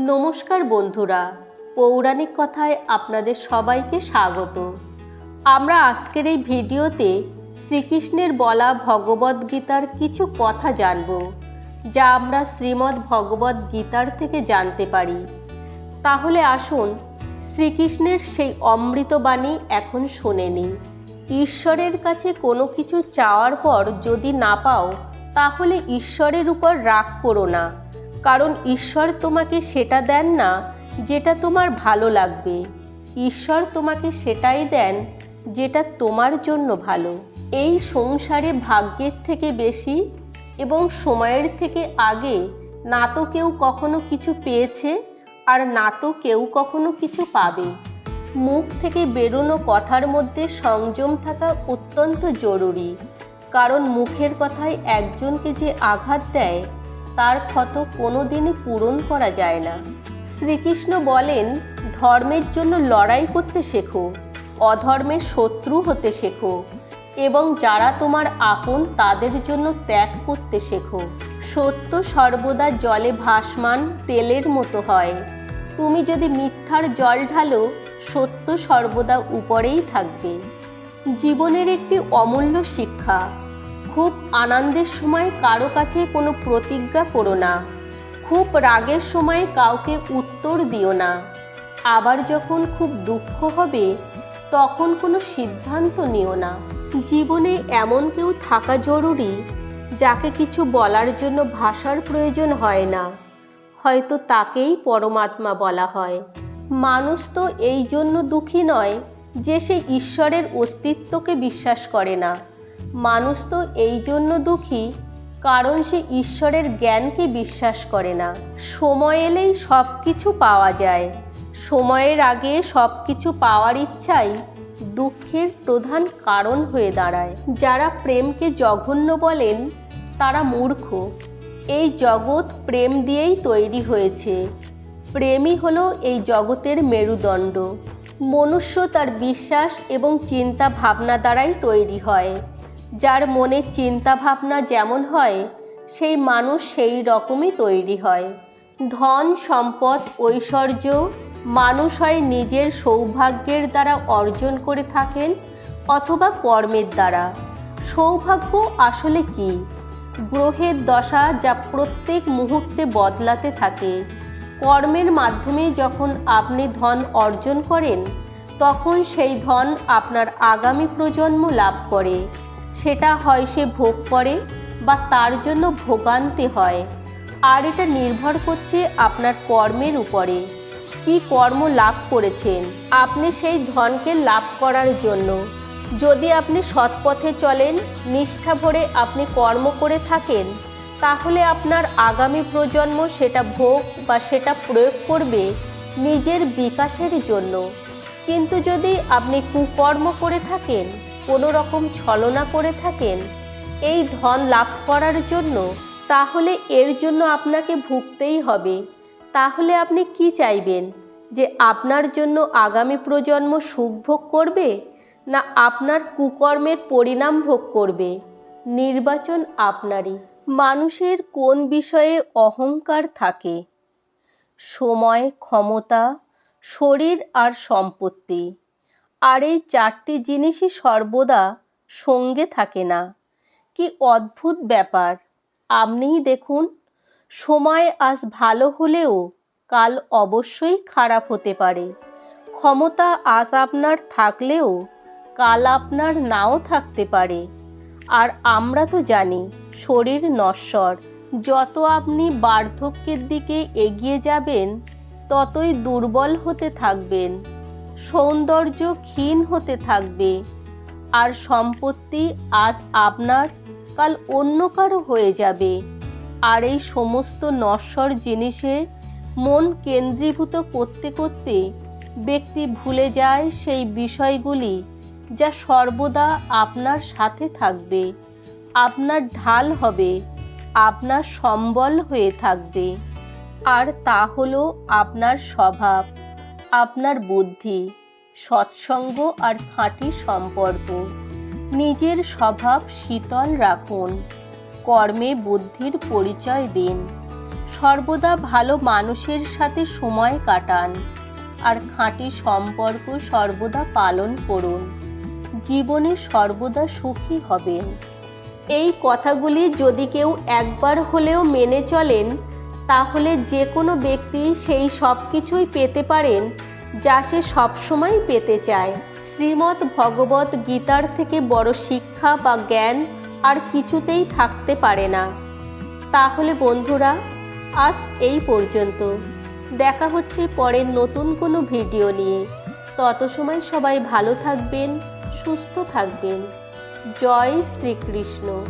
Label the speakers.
Speaker 1: নমস্কার বন্ধুরা, পৌরাণিক কথায় আপনাদের সবাইকে স্বাগত। আমরা আজকের এই ভিডিওতে শ্রীকৃষ্ণের বলা ভগবদ গীতার কিছু কথা জানব, যা আমরা শ্রীমদ্ ভগবদ গীতার থেকে জানতে পারি। তাহলে আসুন শ্রীকৃষ্ণের সেই অমৃতবাণী এখন শুনে নিই। ঈশ্বরের কাছে কোনো কিছু চাওয়ার পর যদি না পাও, তাহলে ঈশ্বরের উপর রাগ করো না। কারণ ঈশ্বর তোমাকে সেটা দেন না যেটা তোমার ভালো লাগবে। ঈশ্বর তোমাকে সেটাই দেন যেটা তোমার জন্য ভালো। এই সংসারে ভাগ্যের থেকে বেশি এবং সময়ের থেকে আগে না তো কেউ কখনো কিছু পেয়েছে আর না তো কেউ কখনো কিছু পাবে। মুখ থেকে বেরোনো কথার মধ্যে সংযম থাকা অত্যন্ত জরুরি। কারণ মুখের কথায় একজনকে যে আঘাত দেয় তার ক্ষত কোনো দিনই পূরণ করা যায় না। শ্রীকৃষ্ণ বলেন, ধর্মের জন্য লড়াই করতে শেখো, অধর্মের শত্রু হতে শেখো, এবং যারা তোমার আপন তাদের জন্য ত্যাগ করতে শেখো। সত্য সর্বদা জলে ভাসমান তেলের মতো হয়। তুমি যদি মিথ্যার জল ঢালো, সত্য সর্বদা উপরেই থাকবে। জীবনের একটি অমূল্য শিক্ষা। খুব আনন্দের সময় কারও কাছে কোনো প্রতিজ্ঞা করো না। খুব রাগের সময় কাউকে উত্তর দিও না। আবার যখন খুব দুঃখ হবে, তখন কোনো সিদ্ধান্ত নিও না। জীবনে এমন কেউ থাকা জরুরি, যাকে কিছু বলার জন্য ভাষার প্রয়োজন হয় না। হয়তো তাকেই পরমাত্মা বলা হয়। মানুষ তো এই জন্য দুঃখী নয় যে সে ঈশ্বরের অস্তিত্বকে বিশ্বাস করে না। মানুষ তো এই জন্য দুঃখী, কারণ সে ঈশ্বরের জ্ঞানকে বিশ্বাস করে না। সময় এলেই সব কিছু পাওয়া যায়। সময়ের আগে সব কিছু পাওয়ার ইচ্ছাই দুঃখের প্রধান কারণ হয়ে দাঁড়ায়। যারা প্রেমকে জঘন্য বলেন, তারা মূর্খ। এই জগৎ প্রেম দিয়েই তৈরি হয়েছে। প্রেমই হলো এই জগতের মেরুদণ্ড। মনুষ্য তার বিশ্বাস এবং চিন্তা ভাবনা দ্বারাই তৈরি হয়। যার মনে চিন্তা ভাবনা যেমন হয়, সেই মানুষ সেই রকমই তৈরি হয়। ধন, সম্পদ, ঐশ্বর্য মানুষ হয় নিজের সৌভাগ্যের দ্বারা অর্জন করে থাকেন অথবা কর্মের দ্বারা। সৌভাগ্য আসলে কি? গ্রহের দশা যা প্রত্যেক মুহূর্তে বদলাতে থাকে। কর্মের মাধ্যমে যখন আপনি ধন অর্জন করেন, তখন সেই ধন আপনার আগামী প্রজন্ম লাভ করে। সেটা হয় সে ভোগ করে বা তার জন্য ভোগান্তি হয়। আর এটা নির্ভর করছে আপনার কর্মের উপরে। কি কর্ম লাভ করেছেন? আপনি সেই ধনকে লাভ করার জন্য। যদি আপনি সৎ পথে চলেন, নিষ্ঠা ভরে আপনি কর্ম করে থাকেন, তাহলে আপনার আগামী প্রজন্ম সেটা ভোগ বা সেটা প্রয়োগ করবে নিজের বিকাশের জন্য। কিন্তু যদি আপনি কুকর্ম করে থাকেন কোনো রকম ছলনা করে থাকেন, এই ধন লাভ করার জন্য, তাহলে এর জন্য আপনাকে ভুগতেই হবে। তাহলে আপনি কি চাইবেন? যে আপনার জন্য আগামী প্রজন্ম সুখ ভোগ করবে, না আপনার কুকর্মের পরিণাম ভোগ করবে? নির্বাচন আপনারই। মানুষের কোন বিষয়ে অহংকার থাকে? সময়, ক্ষমতা, শরীর আর সম্পত্তি। আর এই চারটি জিনিসই সর্বদা সঙ্গে থাকে না। কি অদ্ভুত ব্যাপার। আপনিই দেখুন, সময় আজ ভালো হলেও কাল অবশ্যই খারাপ হতে পারে। ক্ষমতা আজ আপনার থাকলেও কাল আপনার নাও থাকতে পারে। আর আমরা তো জানি, শরীর নশ্বর। যত আপনি বার্ধক্যের দিকে এগিয়ে যাবেন, ততই দুর্বল হতে থাকবেন। সৌন্দর্য ক্ষীণ হতে থাকবে। আর সম্পত্তি আজ আপনার, কাল অন্য কারও হয়ে যাবে। আর এই সমস্ত নশ্বর জিনিসে মন কেন্দ্রীভূত করতে করতে ব্যক্তি ভুলে যায় সেই বিষয়গুলি যা সর্বদা আপনার সাথে থাকবে। আপনার ঢাল হবে, আপনার সম্বল হয়ে থাকবে। আর তা হলো আপনার স্বভাব। আপনার বুদ্ধি, সৎসঙ্গ আর খাঁটি সম্পর্ক। নিজের স্বভাব শীতল রাখুন। কর্মে বুদ্ধির পরিচয় দিন। সর্বদা ভালো মানুষের সাথে সময় কাটান। আর খাঁটি সম্পর্ক সর্বদা পালন করুন। জীবনে সর্বদা সুখী হবেন। এই কথাগুলি যদি কেউ একবার হলেও মেনে চলেন, তাহলে যে কোনো ব্যক্তি সেই সব কিছুই পেতে পারেন। যা সে সবসময় পেতে চায়। শ্রীমদ্ ভগবত গীতার থেকে বড় শিক্ষা বা জ্ঞান আর কিছুতেই থাকতে পারে না। তাহলে বন্ধুরা, আজ এই পর্যন্ত। দেখা হচ্ছে পরের নতুন কোনো ভিডিও নিয়ে। তত সময় সবাই ভালো থাকবেন, সুস্থ থাকবেন। জয় শ্রীকৃষ্ণ।